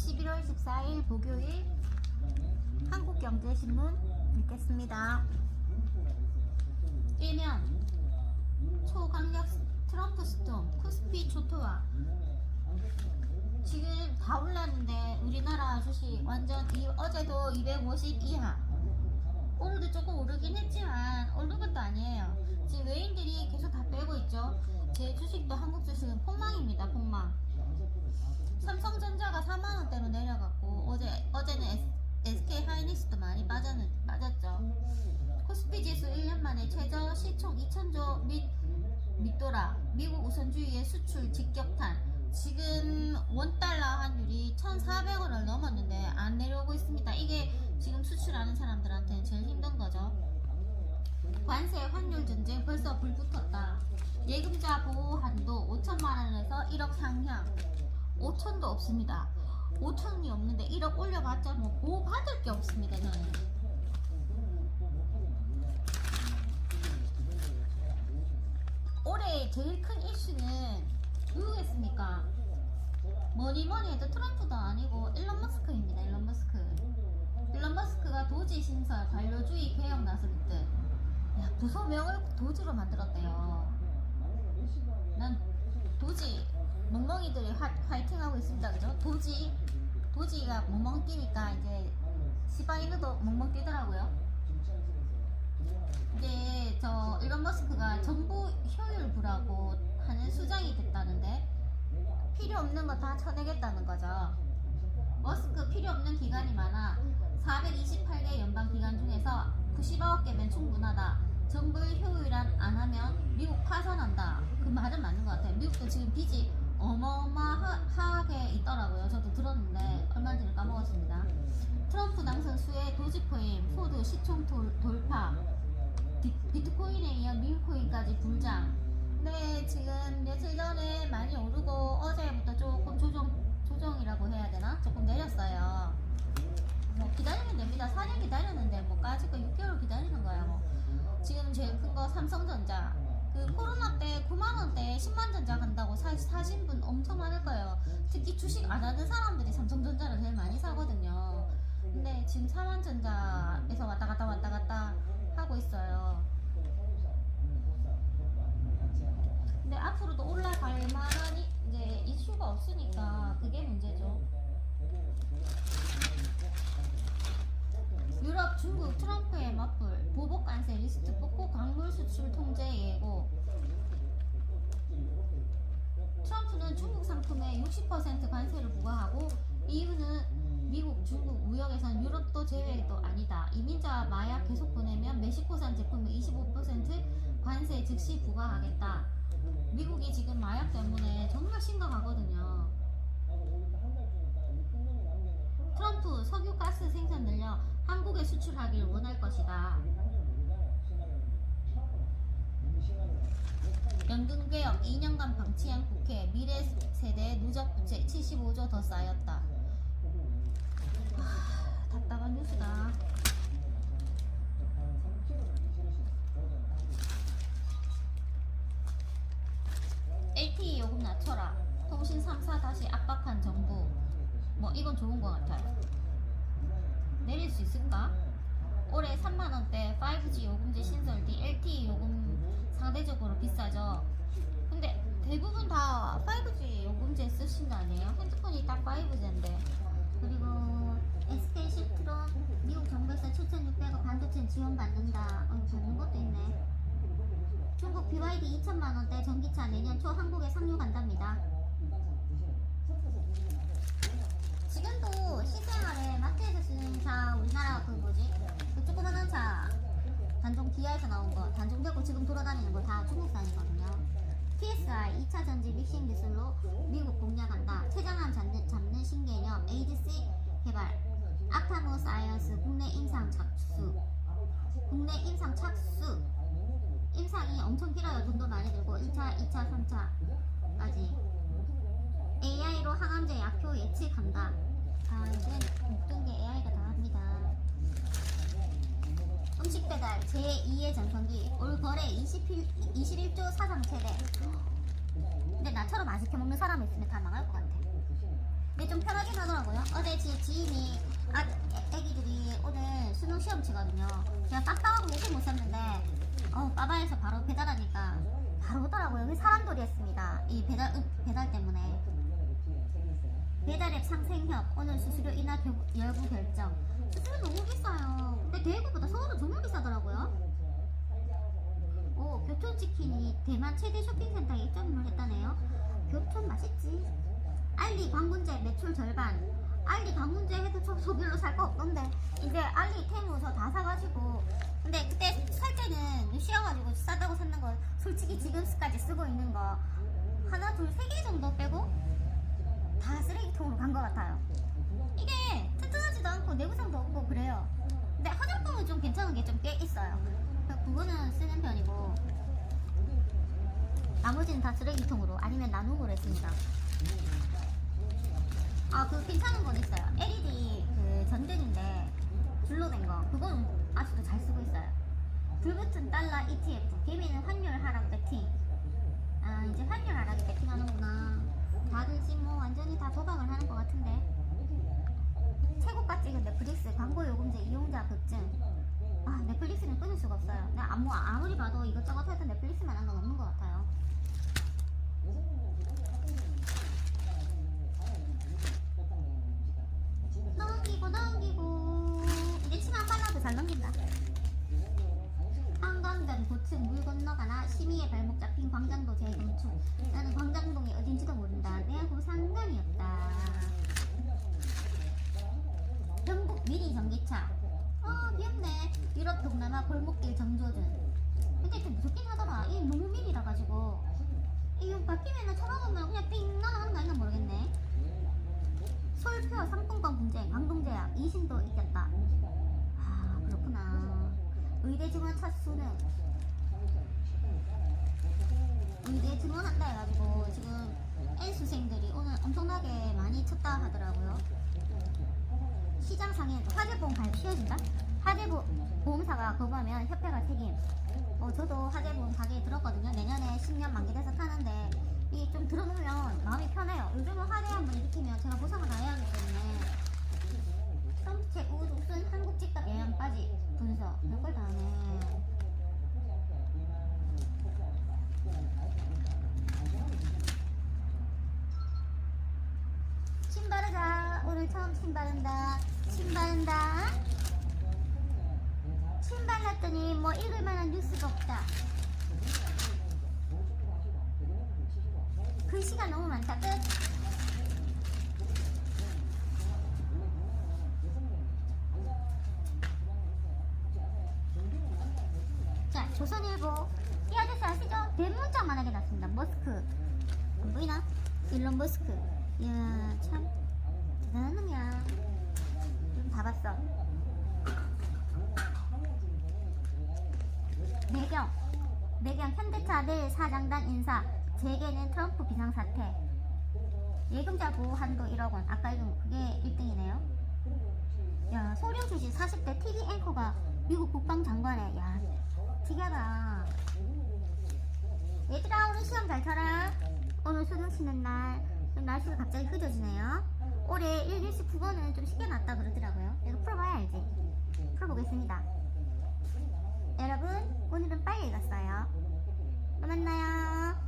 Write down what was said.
11월 14일 목요일 한국경제신문 읽겠습니다. 일면 초강력 트럼프 스톰 코스피 초토화 지금 다 올랐는데 우리나라 주식 완전 이, 어제도 250 이하 오늘도 조금 오르긴 했지만 오른 것도 아니에요. 지금 외인들이 계속 다 빼고 있죠. 제 주식도 한국 주식은 폭망입니다. 폭망. 삼성전자가 4만 원 밑돌아 미국 우선주의의 수출 직격탄 지금 원달러 환율이 1,400원을 넘었는데 안 내려오고 있습니다. 이게 지금 수출하는 사람들한테는 제일 힘든 거죠. 관세 환율 전쟁 벌써 불 붙었다. 예금자 보호 한도 5천만 원에서 1억 상향. 5천도 없습니다. 5천이 없는데 1억 올려봤자 뭐 보호 받을 게 없습니다. 저는. 올해 제일 큰 이슈는 누구겠습니까? 뭐니 뭐니 해도 트럼프도 아니고 일론 머스크입니다. 일론 머스크. 일론 머스크가 도지 신설 관료주의 개혁 나설 때, 야 부소명을 도지로 만들었대요. 난 도지 멍멍이들이 화, 화이팅하고 있습니다. 그죠? 도지 도지가 멍멍 뛰니까 이제 시바이누도 멍멍 뛰더라고요. 이제 저 일론 머스크가 정 부 효율부라고 하는 수장이 됐다는데 필요 없는 거 다 쳐내겠다는 거죠. 머스크 필요 없는 기관이 많아 428개 연방 기관 중에서 99개면 충분하다. 정부의 효율안 안 하면 미국 파산한다. 그 말은 맞는 것 같아요. 미국도 지금 빚이 어마어마하게 있더라고요. 저도 들었는데 얼마 전에 까먹었습니다. 트럼프 당선 수의 도지코인, 포드 시총 돌, 돌파, 비, 비트코인에 이어 밀코인까지 불장. 네, 지금 며칠 전에 많이 오르고 어제부터 조금 조정, 조정이라고 해야 되나? 조금 내렸어요. 뭐 기다리면 됩니다. 4년 기다렸는데 뭐 까짓 거 6개월 기다리는 거야 뭐. 지금 제일 큰 거 삼성전자. 그 코로나 때 9만 원대 10만 전자 간다고 사, 사신 분 엄청 많을 거예요. 특히 주식 안 하는 사람들이 삼성전자를 제일 많이 사거든요. 근데 지금 4만 전자에서 왔다 갔다 왔다 갔다 하고 있어요. 근데 앞으로도 올라갈 만한 이- 이제 이슈가 없으니까 그게 문제죠. 유럽, 중국, 트럼프의 맞불, 보복 관세 리스트 뽑고 광물 수출 통제 예고. 트럼프는 중국 상품에 60% 관세를 부과하고 이유는 미국, 중국 무역에선 유럽도 제외도 아니다. 이민자 마약 계속 보내 면 멕시코산 제품에 25% 관세 즉시 부과하겠다. 미국이 지금 마약 때문에 정말 심각하거든요. 트럼프 석유 가스 생산 늘려 한국에 수출하길 원할 것이다. 연금개혁 2년간 방치한 국회 미래 세대 누적 부채 75조 더 쌓였다. 하, 답답한 뉴스다. LTE 요금 낮춰라. 통신 3사 다시 압박한 정부. 뭐 이건 좋은 것 같아요. 내릴 수 있을까? 올해 3만 원대 5G 요금제 신설 뒤 LTE 요금 상대적으로 비싸죠. 근데 대부분 다 5G 요금제 쓰신 거 아니에요? 핸드폰이 딱 5G인데. 그리고 SK 시트론 미국 정부에서 7,600억 반도체 지원 받는다. 어, 받는 것도 있네. 중국 BYD 2천만 원대 전기차 내년 초 한국에 상륙한답니다. 지금도 실생활에 마트에서 쓰는 차 우리나라 그 뭐지? 그 조그만한 차. 단종 기아에서 나온 거. 단종되고 지금 돌아다니는 거 다 중국산이거든요. PSI 2차 전지 믹싱 기술로 미국 공략한다. 췌장암 잡는, 잡는 신개념 ADC 개발. 아타모 사이언스 국내 임상 착수. 국내 임상 착수 임상이 엄청 길어요 돈도 많이 들고 1차 2차 3차까지 AI로 항암제 약효 예측한다. 아, 이제 모든 게 AI가 다 합니다. 음식 배달 제2의 전성기 올 거래 21, 21조 사상 최대. 근데 나처럼 맛있게 먹는 사람 있으면 다 망할 것 같아. 근데 좀 편하긴 하더라고요. 어제 지, 지인이 아, 애- 애기들이 오늘 수능 시험 치거든요. 제가 깜빡하고 옷을 못 샀는데 어, 빠바에서 바로 배달하니까 바로 오더라고요. 그 사람돌이 했습니다. 이 배달 응, 배달 때문에. 배달앱 상생협 오늘 수수료 인하 겨, 여부 결정. 수수료 너무 비싸요. 근데 대구보다 서울은 정말 비싸더라고요. 오, 교촌치킨이 대만 최대 쇼핑센터에 입점을 했다네요. 교촌 맛있지. 알리 광군제 매출 절반. 알리 광군제 해도 저 소별로 살 거 없던데. 이제 알리 테무 저다 사가지고. 근데 그때 살 때는 쓰고 있는 거 하나, 둘, 세 개 정도 빼고 다 쓰레기통으로 간 것 같아요. 이게 튼튼하지도 않고 내구성도 없고 그래요. 근데 화장품은 좀 괜찮은 게 좀 꽤 있어요. 그거는 쓰는 편이고 나머지는 다 쓰레기통으로 아니면 나눔으로 했습니다. 아, 그 괜찮은 건 있어요. LED 그 전등인데 줄로 된 거. 그건 아직도 잘 쓰고 있어요. 불붙은 달러 ETF. 개미는 환율 하락 배팅. 아, 이제 환율 하락에 배팅하는구나. 다들 지금 뭐 완전히 다 도박을 하는 것 같은데. 최고가 찍은 넷플릭스 광고 요금제 이용자 급증. 아, 넷플릭스는 끊을 수가 없어요. 나 아무, 아무리 봐도 이것저것 해도 넷플릭스만 한 건 없는 것 같아요. 넘기고 넘기고 이제 침 안 발라도 잘 넘긴다 한강변 고층 물 건너가나 심의의 발목 잡힌 광장도 재건축 나는 광장동이 어딘지도 모른다 내하고 상관이 없다 영국 미니 전기차 어 귀엽네 골목길 정조준 근데 좀 무섭긴 하더라 이게 너무 미니라 가지고 이거 바뀌면 쳐다보면 그냥 삥거 아닌가 모르겠네 솔표 상품권 분쟁 강동제약 이신도 이겼다. 아 그렇구나. 의대 증원 첫 수능. 의대 증원한다 해가지고 지금 N수생들이 오늘 엄청나게 많이 쳤다 하더라고요. 시장 상인 화재보험 가입 쉬워진다? 보험사가 거부하면 협회가 책임. 어, 저도 화재보험 가게에 들었거든요. 내년에 10년 만기 돼서 타는데 이게 좀 들어놓으면 마음이 편해요. 요즘은 화재 한 번 일으키면 제가 보상을 다 해야 하기 때문에 선체 우선 한국 집값 영향까지 분석 별걸 다 하네. 침 바르자. 오늘 처음 침 바른다. 침 바른다. 침 발랐더니 뭐 읽을 만한 뉴스가 없다. 글씨가 너무 많다. 끝. 자, 조선일보. 이 아저씨 아시죠? 대문짝만하게 났습니다. 머스크. 안 보이나? 일론 머스크. 이야, 참. 대단한 놈이야. 좀 봐봤어. 배경. 배경 현대차 내 사장단 인사. 재계는 트럼프 비상사태. 예금자 보호 한도 1억 원. 아까 이건 그게 1등이네요. 야, 소령 출신 40대 TV 앵커가 미국 국방장관에. 야, 특이하다. 얘들아, 오늘 시험 잘 쳐라. 오늘 수능 치는 날. 좀 날씨가 갑자기 흐려지네요. 올해 1, 1시 9번은 좀 쉽게 났다 그러더라고요. 이거 풀어봐야 알지. 풀어보겠습니다. 여러분, 오늘은 빨리 읽었어요. 또 만나요.